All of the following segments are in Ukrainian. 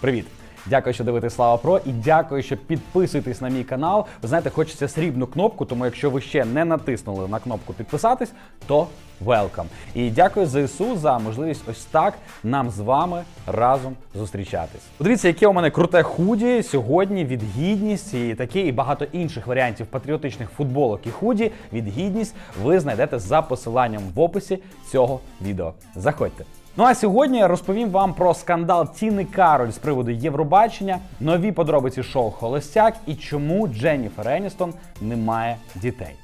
Привіт! Дякую, що дивитесь Слава Про, і дякую, що підписуєтесь на мій канал. Ви знаєте, хочеться срібну кнопку, тому якщо ви ще не натиснули на кнопку підписатись, то welcome. І дякую ЗСУ за можливість ось так нам з вами разом зустрічатись. Подивіться, яке у мене круте худі сьогодні від гідність і такі і багато інших варіантів патріотичних футболок і худі від гідність ви знайдете за посиланням в описі цього відео. Заходьте. Ну а сьогодні я розповім вам про скандал Тіни Кароль з приводу Євробачення, нові подробиці шоу Холостяк і чому Дженніфер Еністон не має дітей.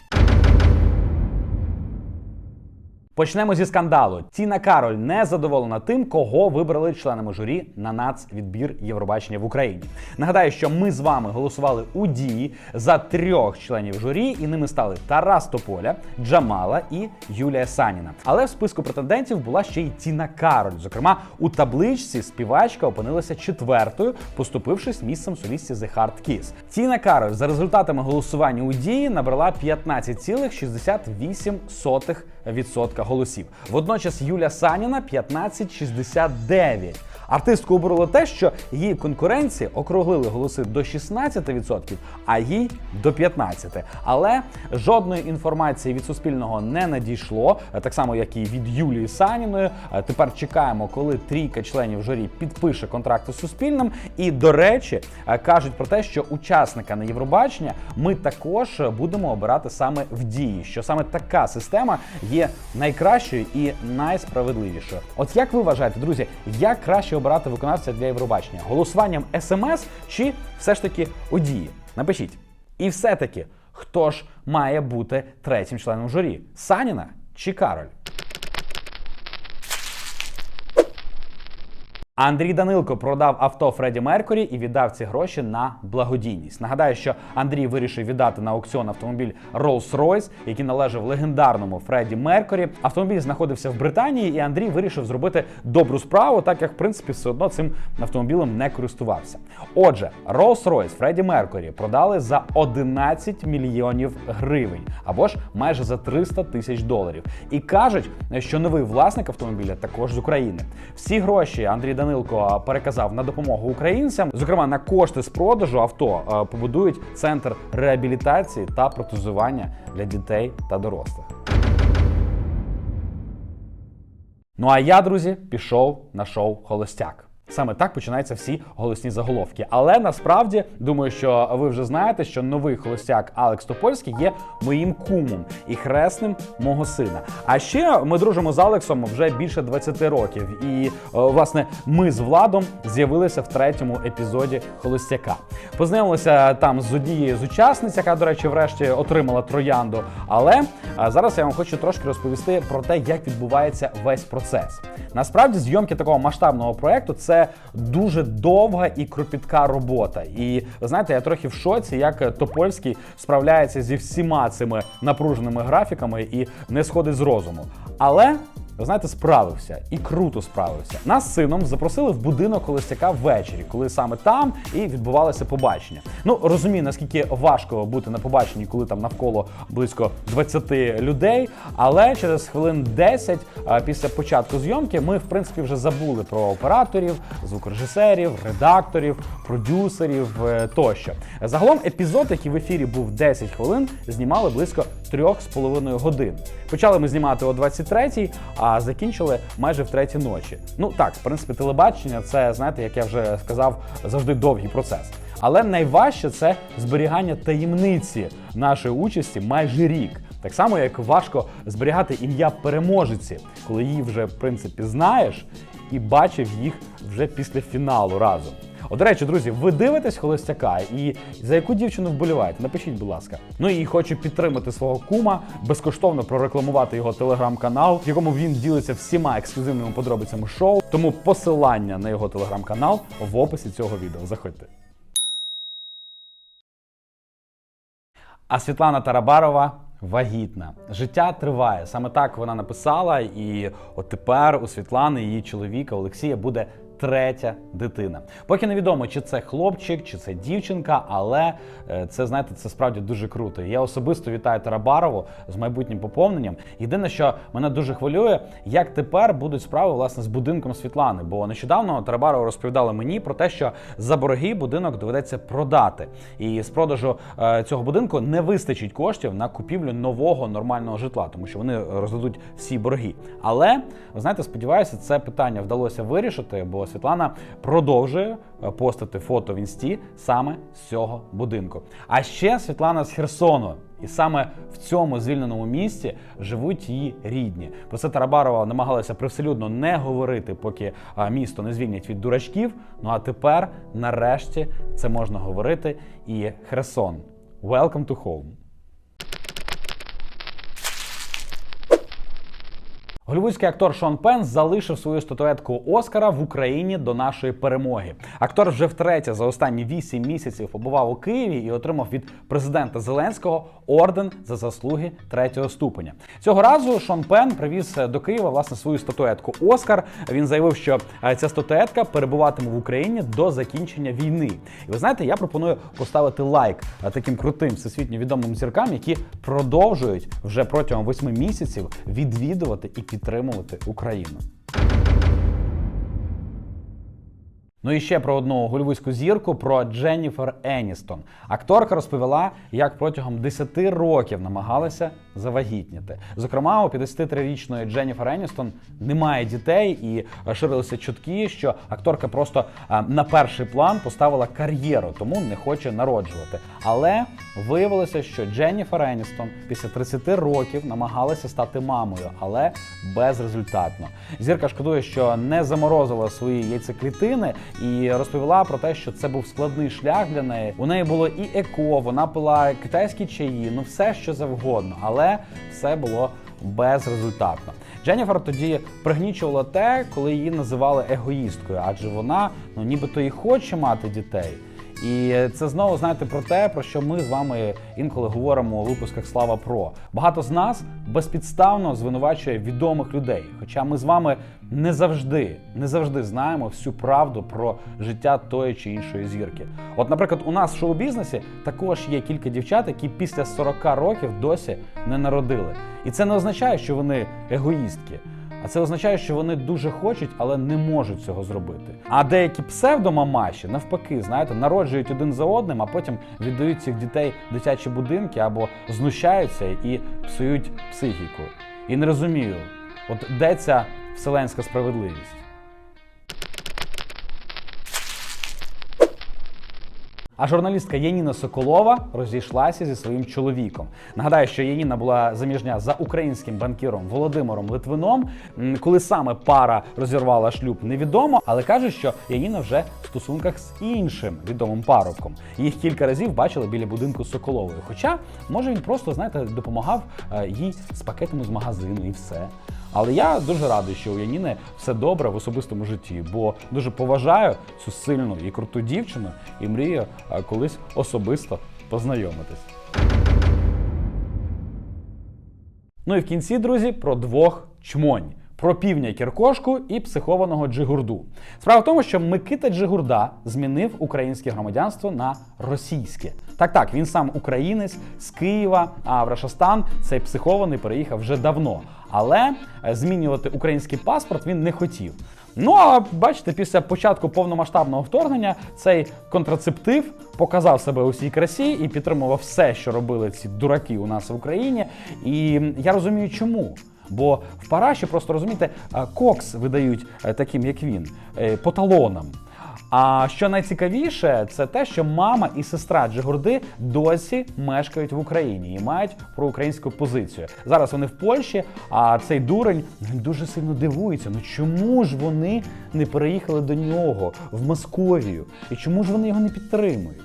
Почнемо зі скандалу. Тіна Кароль не задоволена тим, кого вибрали членами журі на нацвідбір Євробачення в Україні. Нагадаю, що ми з вами голосували у дії за трьох членів журі, і ними стали Тарас Тополя, Джамала і Юлія Саніна. Але в списку претендентів була ще й Тіна Кароль. Зокрема, у табличці співачка опинилася четвертою, поступившись місцем солістці The Hard Kiss. Тіна Кароль за результатами голосування у дії набрала 15,68% голосів. Водночас Юля Саніна 15,69%. Артистку обурило те, що її конкуренції округлили голоси до 16%, а їй до 15%. Але жодної інформації від Суспільного не надійшло, так само як і від Юлії Саніної. Е, Тепер чекаємо, коли трійка членів журі підпише контракти з Суспільним. І до речі, е, кажуть про те, що учасника на Євробачення ми також будемо обирати саме в дії, що саме така система є найкращою і найсправедливішою. От як ви вважаєте, друзі, як краще обирати виконавця для Євробачення? Голосуванням смс чи все ж таки у дії? Напишіть. І все-таки, хто ж має бути третім членом журі? Саніна чи Кароль? Андрій Данилко продав авто Фредді Меркурі і віддав ці гроші на благодійність. Нагадаю, що Андрій вирішив віддати на аукціон автомобіль Rolls-Royce, який належав легендарному Фредді Меркурі. Автомобіль знаходився в Британії, і Андрій вирішив зробити добру справу, так як в принципі все одно цим автомобілем не користувався. Отже, Rolls-Royce Фредді Меркурі продали за 11 мільйонів гривень або ж майже за 300 тисяч доларів. І кажуть, що новий власник автомобіля також з України. Всі гроші Андрій Данилко переказав на допомогу українцям. Зокрема, на кошти з продажу авто побудують центр реабілітації та протезування для дітей та дорослих. Ну а я, друзі, пішов на шоу Холостяк. Саме так починаються всі голосні заголовки. Але насправді думаю, що ви вже знаєте, що новий холостяк Алекс Топольський є моїм кумом і хресним мого сина. А ще ми дружимо з Алексом вже більше 20 років. І е, власне ми з Владом з'явилися в третьому епізоді Холостяка. Познайомилися там з однією з учасниць, яка, до речі, врешті отримала троянду. Але е, зараз я вам хочу трошки розповісти про те, як відбувається весь процес. Насправді, зйомки такого масштабного проекту це дуже довга і кропітка робота. І знаєте, я трохи в шоці, як Топольський справляється зі всіма цими напруженими графіками і не сходить з розуму. Але ви знаєте, справився і круто справився. Нас з сином запросили в будинок Холостяка ввечері, коли саме там і відбувалося побачення. Ну розумію, наскільки важко бути на побаченні, коли там навколо близько 20 людей. Але через хвилин 10 після початку зйомки ми, в принципі, вже забули про операторів, звукорежисерів, редакторів, продюсерів е, тощо. Загалом епізод, який в ефірі був 10 хвилин, знімали близько 3,5 годин. Почали ми знімати о 23-й, а закінчили майже в третій ночі. Ну так, в принципі, телебачення це, знаєте, як я вже сказав, завжди довгий процес. Але найважче це зберігання таємниці нашої участі майже рік. Так само, як важко зберігати ім'я переможеці, коли її вже в принципі знаєш і бачив їх вже після фіналу разом. От, до речі, друзі, ви дивитесь холостяка і за яку дівчину вболіваєте? Напишіть, будь ласка. Ну і хочу підтримати свого кума, безкоштовно прорекламувати його телеграм-канал, в якому він ділиться всіма ексклюзивними подробицями шоу. Тому посилання на його телеграм-канал в описі цього відео. Заходьте. А Світлана Тарабарова вагітна. Життя триває. Саме так вона написала. І от тепер у Світлани, її чоловіка Олексія, буде третя дитина. Поки невідомо, чи це хлопчик, чи це дівчинка, але е, це знаєте, це справді дуже круто. Я особисто вітаю Тарабарову з майбутнім поповненням. Єдине, що мене дуже хвилює, як тепер будуть справи власне з будинком Світлани. Бо нещодавно Тарабарова розповідала мені про те, що за борги будинок доведеться продати, і з продажу е, цього будинку не вистачить коштів на купівлю нового нормального житла, тому що вони роздадуть всі борги. Але ви знаєте, сподіваюся, це питання вдалося вирішити, бо Світлана продовжує е, постити фото в інсті саме з цього будинку. А ще Світлана з Херсону. І саме в цьому звільненому місці живуть її рідні. Про це Тарабарова намагалася привселюдно не говорити, поки місто не звільнять від дурачків. Ну а тепер, нарешті, це можна говорити. І Херсон. Welcome to home. Голівудський актор Шон Пен залишив свою статуетку Оскара в Україні до нашої перемоги. Актор вже втретє за останні вісім місяців побував у Києві і отримав від президента Зеленського орден за заслуги третього ступеня. Цього разу Шон Пен привіз до Києва власне свою статуетку Оскар. Він заявив, що е, ця статуетка перебуватиме в Україні до закінчення війни. І ви знаєте, я пропоную поставити лайк е, таким крутим всесвітньо відомим зіркам, які продовжують вже протягом восьми місяців відвідувати і підтримувати Україну. Ну і ще про одну голівудську зірку про Дженніфер Еністон. Акторка розповіла, як протягом 10 років намагалася завагітніти. Зокрема, у 53-річної Дженніфер Еністон немає дітей, і ширилися чутки, що акторка просто на перший план поставила кар'єру, тому не хоче народжувати. Але виявилося, що Дженніфер Еністон після 30 років намагалася стати мамою, але безрезультатно. Зірка шкодує, що не заморозила свої яйцеклітини і розповіла про те, що це був складний шлях для неї. У неї було і еко, вона пила китайські чаї, ну все що завгодно, але все було безрезультатно. Дженніфер тоді пригнічувала те, коли її називали егоїсткою, адже вона ну нібито і хоче мати дітей. І це знову знаєте про те, про що ми з вами інколи говоримо у випусках Слава Про. Багато з нас безпідставно звинувачує відомих людей. Хоча ми з вами не завжди, не завжди знаємо всю правду про життя тої чи іншої зірки. От, наприклад, у нас в шоу-бізнесі також є кілька дівчат, які після 40 років досі не народили. І це не означає, що вони егоїстки. А це означає, що вони дуже хочуть, але не можуть цього зробити. А деякі псевдомамаші, навпаки, знаєте, народжують один за одним, а потім віддають цих дітей в дитячі будинки або знущаються і псують психіку. І не розумію, от де ця вселенська справедливість. А журналістка Яніна Соколова розійшлася зі своїм чоловіком. Нагадаю, що Яніна була заміжня за українським банкіром Володимиром Литвином. Коли саме пара розірвала шлюб, невідомо, але каже, що Яніна вже в стосунках з іншим відомим парубком. Їх кілька разів бачили біля будинку Соколової. Хоча, може, він просто, знаєте, допомагав е, їй з пакетами з магазину і все. Але я дуже радий, що у Яніни все добре в особистому житті, бо дуже поважаю цю сильну і круту дівчину і мрію колись особисто познайомитись. Ну і в кінці, друзі, про двох чмонь. Про півня Кіркошку і психованого Джигурду. Справа в тому, що Микита Джигурда змінив українське громадянство на російське. Так, так, він сам українець з Києва, а в Рашастан цей психований переїхав вже давно. Але е, змінювати український паспорт він не хотів. Ну а бачите, після початку повномасштабного вторгнення цей контрацептив показав себе у всій красі і підтримував все, що робили ці дураки у нас в Україні. І я розумію, чому. Бо в параші просто розумієте, е, кокс видають е, таким, як він, по талонам. А що найцікавіше, це те, що мама і сестра Джигурди досі мешкають в Україні і мають проукраїнську позицію. Зараз вони в Польщі, а цей дурень дуже сильно дивується. Ну чому ж вони не переїхали до нього в Московію? І чому ж вони його не підтримують?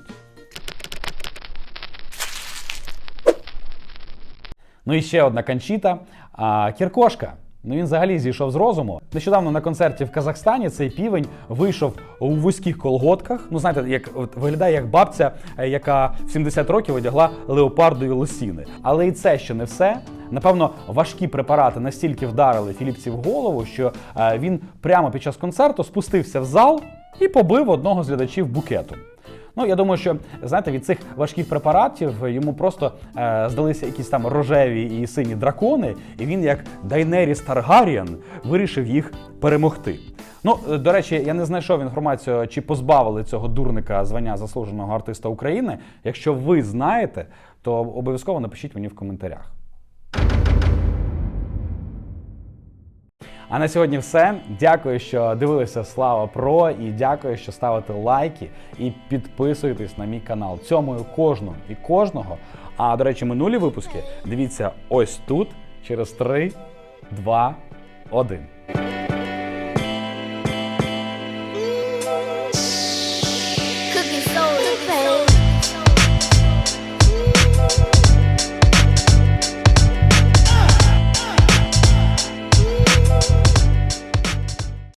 Ну і ще одна канчіта. Кіркошка. Ну він взагалі зійшов з розуму. Нещодавно на концерті в Казахстані цей півень вийшов у вузьких колготках. Ну знаєте, як от виглядає як бабця, е, яка в 70 років одягла леопардові лосіни. Але і це ще не все. Напевно, важкі препарати настільки вдарили Філіпці в голову, що е, він прямо під час концерту спустився в зал і побив одного з глядачів букетом. Ну, я думаю, що знаєте, від цих важких препаратів йому просто е, здалися якісь там рожеві і сині дракони, і він, як Дайнеріс Таргаріан, вирішив їх перемогти. Ну, е, до речі, я не знайшов інформацію, чи позбавили цього дурника звання заслуженого артиста України. Якщо ви знаєте, то обов'язково напишіть мені в коментарях. А на сьогодні все. Дякую, що дивилися Слава Про, і дякую, що ставите лайки і підписуєтесь на мій канал. Цьому кожного і кожного. А до речі, минулі випуски дивіться ось тут через 3, 2, 1.